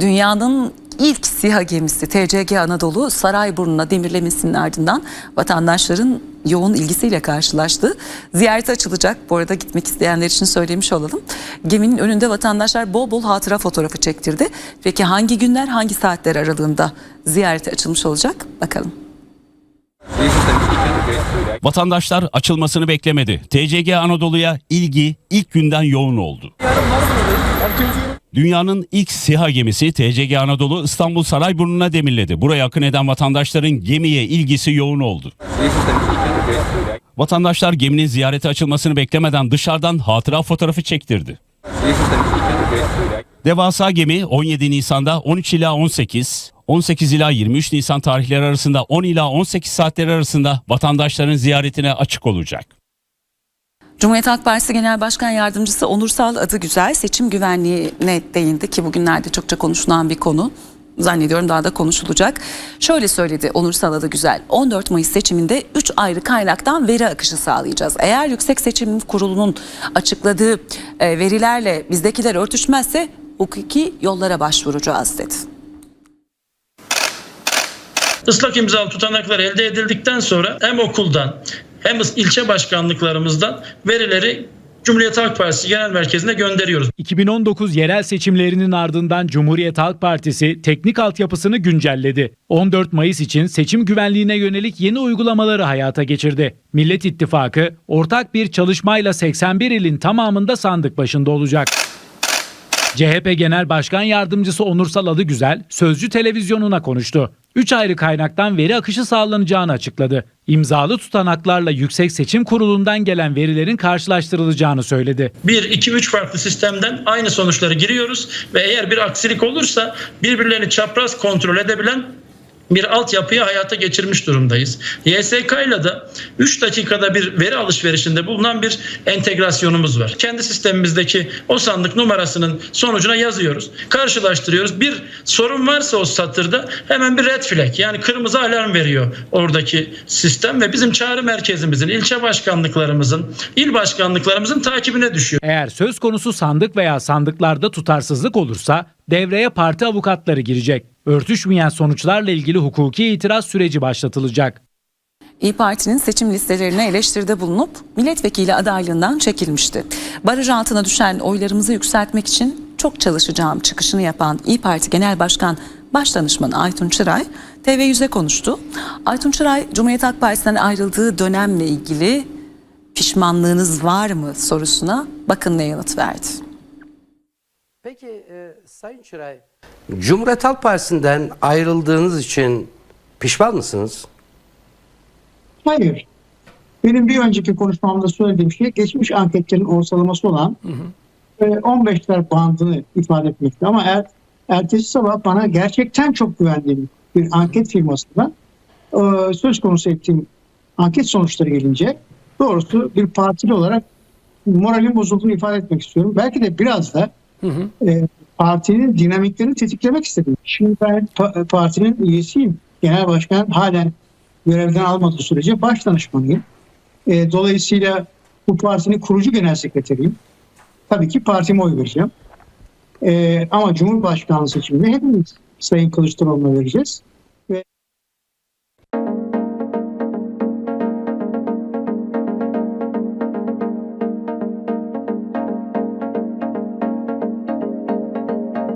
Dünyanın ilk SİHA gemisi TCG Anadolu Sarayburnu'na demirlemesinin ardından vatandaşların yoğun ilgisiyle karşılaştı. Ziyarete açılacak. Bu arada gitmek isteyenler için söylemiş olalım. Geminin önünde vatandaşlar bol bol hatıra fotoğrafı çektirdi. Peki hangi günler hangi saatler aralığında ziyarete açılmış olacak? Bakalım. Vatandaşlar açılmasını beklemedi. TCG Anadolu'ya ilgi ilk günden yoğun oldu. Dünyanın ilk SİHA gemisi TCG Anadolu İstanbul Sarayburnu'na demirledi. Buraya akın eden vatandaşların gemiye ilgisi yoğun oldu. Vatandaşlar geminin ziyarete açılmasını beklemeden dışarıdan hatıra fotoğrafı çektirdi. Devasa gemi 17 Nisan'da 13 ila 18, 18 ila 23 Nisan tarihleri arasında 10 ila 18 saatleri arasında vatandaşların ziyaretine açık olacak. Cumhuriyet Halk Partisi Genel Başkan Yardımcısı Onursal adı güzel seçim güvenliğine değindi ki bugünlerde çokça konuşulan bir konu. Zannediyorum daha da konuşulacak. Şöyle söyledi Onursal adı güzel. 14 Mayıs seçiminde 3 ayrı kaynaktan veri akışı sağlayacağız. Eğer Yüksek Seçim Kurulu'nun açıkladığı e, verilerle bizdekiler örtüşmezse hukuki yollara başvuracağız dedi. Islak imzalı tutanaklar elde edildikten sonra hem okuldan hem ilçe başkanlıklarımızdan verileri Cumhuriyet Halk Partisi Genel Merkezi'ne gönderiyoruz. 2019 yerel seçimlerinin ardından Cumhuriyet Halk Partisi teknik altyapısını güncelledi. 14 Mayıs için seçim güvenliğine yönelik yeni uygulamaları hayata geçirdi. Millet İttifakı ortak bir çalışmayla 81 ilin tamamında sandık başında olacak. CHP Genel Başkan Yardımcısı Onursal Adıgüzel Sözcü Televizyonu'na konuştu. 3 ayrı kaynaktan veri akışı sağlanacağını açıkladı. İmzalı tutanaklarla Yüksek Seçim Kurulu'ndan gelen verilerin karşılaştırılacağını söyledi. 1, 2, 3 farklı sistemden aynı sonuçları giriyoruz ve eğer bir aksilik olursa birbirlerini çapraz kontrol edebilen bir altyapıyı hayata geçirmiş durumdayız. YSK ile de 3 dakikada bir veri alışverişinde bulunan bir entegrasyonumuz var. Kendi sistemimizdeki o sandık numarasının sonucuna yazıyoruz. Karşılaştırıyoruz. Bir sorun varsa o satırda hemen bir red flag yani kırmızı alarm veriyor oradaki sistem ve bizim çağrı merkezimizin, ilçe başkanlıklarımızın, il başkanlıklarımızın takibine düşüyor. Eğer söz konusu sandık veya sandıklarda tutarsızlık olursa devreye parti avukatları girecek. Örtüşmeyen sonuçlarla ilgili hukuki itiraz süreci başlatılacak. İyi Parti'nin seçim listelerine eleştiride bulunup milletvekili adaylığından çekilmişti. Baraj altına düşen oylarımızı yükseltmek için çok çalışacağım çıkışını yapan İyi Parti Genel Başkan Başdanışmanı Aytun Çıray TV100'e konuştu. Aytun Çıray Cumhuriyet Halk Partisi'nden ayrıldığı dönemle ilgili pişmanlığınız var mı sorusuna bakın ne yanıt verdi. Peki e, Sayın Çıray, Cumhuriyet Halk Partisi'nden ayrıldığınız için pişman mısınız? Hayır. Benim bir önceki konuşmamda söylediğim şey geçmiş anketlerin ortalaması olan e, 15'ler bandını ifade etmekti. Ama er, ertesi sabah bana gerçekten çok güvendiğim bir anket firmasından e, söz konusu ettiğim anket sonuçları gelince doğrusu bir partili olarak moralin bozulduğunu ifade etmek istiyorum. Belki de biraz da e, partinin dinamiklerini tetiklemek istedim. Şimdi ben pa- partinin üyesiyim. Genel başkan halen görevden almadığı sürece baş danışmanıyım. E, dolayısıyla bu partinin kurucu genel sekreteriyim. Tabii ki partime oy vereceğim. E, ama Cumhurbaşkanlığı seçiminde hepimiz Sayın Kılıçdaroğlu'na vereceğiz.